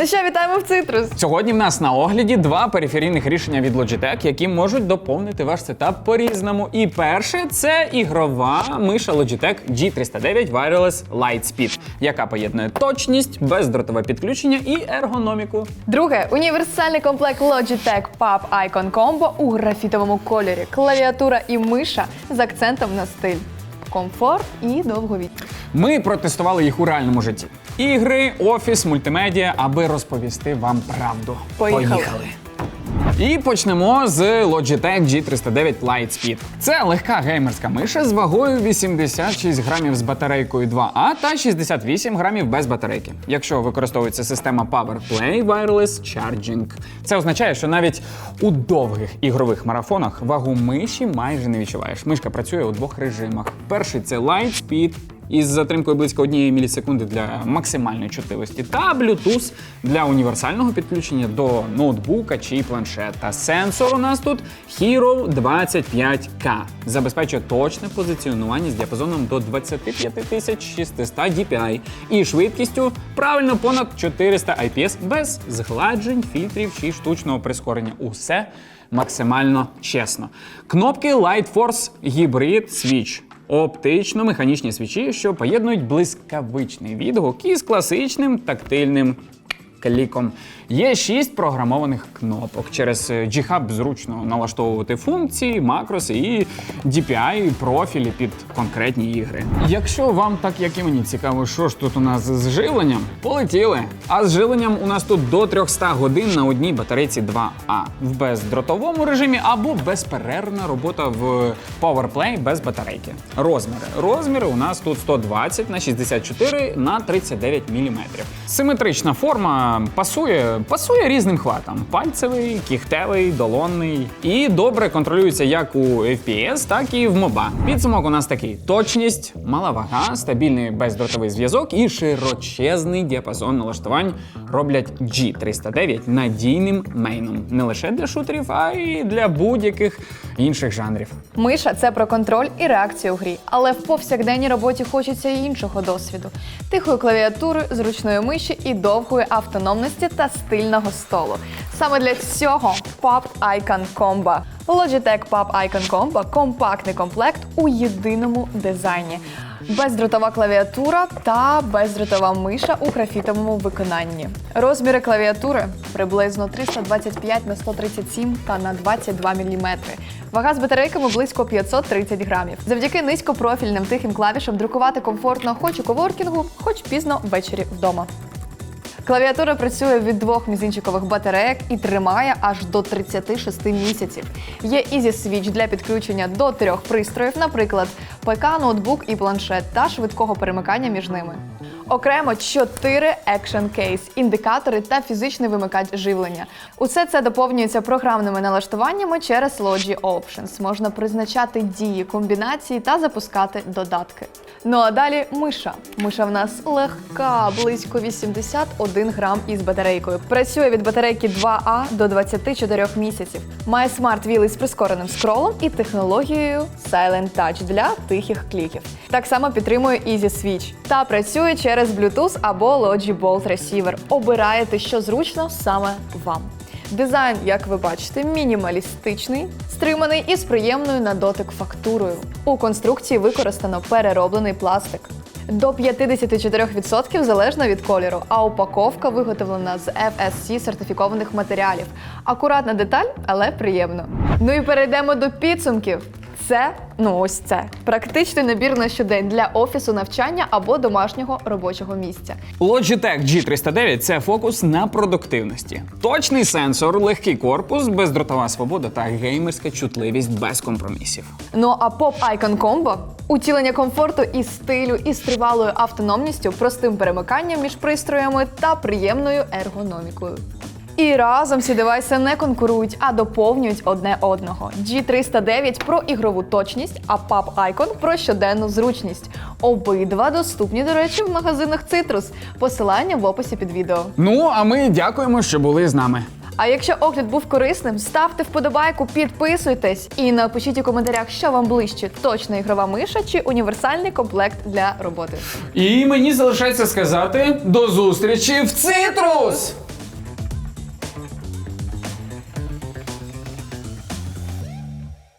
Ну що, вітаємо в цитрус. Сьогодні в нас на огляді два периферійних рішення від Logitech, які можуть доповнити ваш сетап по-різному. І перше це ігрова миша Logitech G309 Wireless Lightspeed, яка поєднує точність, бездротове підключення і ергономіку. Друге універсальний комплект Logitech Pub Icon Combo у графітовому кольорі, клавіатура і миша з акцентом на стиль, комфорт і довговічність. Ми протестували їх у реальному житті. Ігри, офіс, мультимедіа, аби розповісти вам правду. Поїхали. І почнемо з Logitech G309 Lightspeed. Це легка геймерська миша з вагою 86 грамів з батарейкою 2А та 68 грамів без батарейки. Якщо використовується система PowerPlay Wireless Charging. Це означає, що навіть у довгих ігрових марафонах вагу миші майже не відчуваєш. Мишка працює у двох режимах. Перший це Lightspeed, із затримкою близько 1 мілісекунди для максимальної чутливості, та Bluetooth для універсального підключення до ноутбука чи планшета. Сенсор у нас тут Hero 25K. Забезпечує точне позиціонування з діапазоном до 25600 DPI і швидкістю правильно понад 400 IPS без згладжень, фільтрів чи штучного прискорення. Усе максимально чесно. Кнопки Light Force Hybrid Switch. Оптично-механічні свічі, що поєднують блискавичний відгук із класичним тактильним кліком. Є шість програмованих кнопок. Через G-Hub зручно налаштовувати функції, макроси і DPI профілі під конкретні ігри. Якщо вам, так як і мені, цікаво, що ж тут у нас з живленням, полетіли. А з живленням у нас тут до 300 годин на одній батарейці 2А в бездротовому режимі або безперервна робота в PowerPlay без батарейки. Розміри. Розміри у нас тут 120 на 64 на 39 мм. Симетрична форма пасує, пасує різним хватам: пальцевий, кігтевий, долонний. І добре контролюється як у FPS, так і в MOBA. Підсумок у нас такий: точність, мала вага, стабільний бездротовий зв'язок і широчезний діапазон налаштувань роблять G309 надійним мейном не лише для шутерів, а й для будь-яких інших жанрів. Миша це про контроль і реакцію в грі, але в повсякденній роботі хочеться іншого досвіду: тихої клавіатури, зручної миші і довгої автономності та стильного столу. Саме для цього Pop Icon Combo. Logitech Pop Icon Combo – компактний комплект у єдиному дизайні. Бездротова клавіатура та бездротова миша у графітовому виконанні. Розміри клавіатури приблизно 325 на 137 та на 22 мм. Вага з батарейками близько 530 грамів. Завдяки низькопрофільним тихим клавішам друкувати комфортно хоч у коворкінгу, хоч пізно ввечері вдома. Клавіатура працює від двох мізинчикових батареїк і тримає аж до 36 місяців. Є Easy Switch для підключення до трьох пристроїв, наприклад, ПК, ноутбук і планшет, та швидкого перемикання між ними. Окремо 4 Action Case, індикатори та фізичний вимикач живлення. Усе це доповнюється програмними налаштуваннями через Logi Options. Можна призначати дії, комбінації та запускати додатки. Ну а далі миша. Миша в нас легка, близько 81 грам із батарейкою. Працює від батарейки 2А до 24 місяців. Має смарт-віл із прискореним скролом і технологією Silent Touch для тихих кліків. Так само підтримує Easy Switch та працює через Bluetooth або Logi Bolt Receiver. Обираєте, що зручно саме вам. Дизайн, як ви бачите, мінімалістичний, стриманий і з приємною на дотик фактурою. У конструкції використано перероблений пластик. До 54% залежно від кольору, а упаковка виготовлена з FSC сертифікованих матеріалів. Акуратна деталь, але приємно. Ну і перейдемо до підсумків. Це, ну ось це, практичний набір на щодень для офісу навчання або домашнього робочого місця. Logitech G309 це фокус на продуктивності. Точний сенсор, легкий корпус, бездротова свобода та геймерська чутливість без компромісів. Ну а Pop Icon Combo – утілення комфорту і стилю, із тривалою автономністю, простим перемиканням між пристроями та приємною ергономікою. І разом ці девайси не конкурують, а доповнюють одне одного. G309 про ігрову точність, а Pub Icon про щоденну зручність. Обидва доступні, до речі, в магазинах Citrus. Посилання в описі під відео. Ну а ми дякуємо, що були з нами. А якщо огляд був корисним, ставте вподобайку, підписуйтесь і напишіть у коментарях, що вам ближче: точна ігрова миша чи універсальний комплект для роботи. І мені залишається сказати до зустрічі в цитрус!